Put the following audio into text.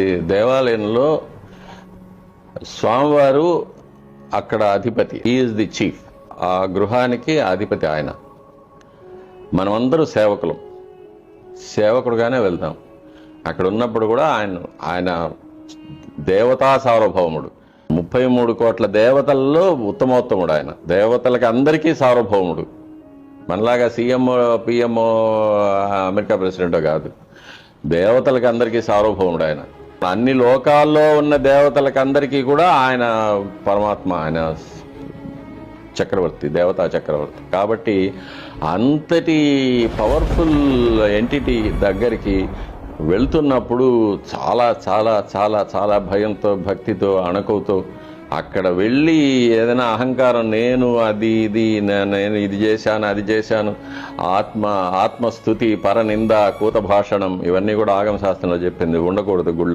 దేవాలయంలో స్వామివారు అక్కడ అధిపతి. ఈజ్ ది చీఫ్ ఆ గృహానికి అధిపతి ఆయన. మనమందరూ సేవకులు. సేవకుడుగానే వెళ్తాం. అక్కడ ఉన్నప్పుడు కూడా ఆయన ఆయన దేవతా సార్వభౌముడు. ముప్పై మూడు కోట్ల దేవతల్లో ఉత్తమోత్తముడు ఆయన. దేవతలకి అందరికీ సార్వభౌముడు. మనలాగా సీఎం పిఎం అమెరికా ప్రెసిడెంట్ కాదు. దేవతలకి అందరికీ సార్వభౌముడు ఆయన. అన్ని లోకాల్లో ఉన్న దేవతలకి అందరికీ కూడా ఆయన పరమాత్మ ఆయన చక్రవర్తి దేవతా చక్రవర్తి. కాబట్టి అంతటి పవర్ఫుల్ ఎంటిటీ దగ్గరికి వెళ్తున్నప్పుడు చాలా చాలా చాలా చాలా భయంతో భక్తితో అణకువతో అక్కడ వెళ్ళి ఏదైనా అహంకారం నేను అది ఇది నేను ఇది చేశాను అది చేశాను ఆత్మ ఆత్మస్థుతి పరనింద కూత భాషణం ఇవన్నీ కూడా ఆగమ శాస్త్రంలో చెప్పింది ఉండకూడదు గుళ్ళు.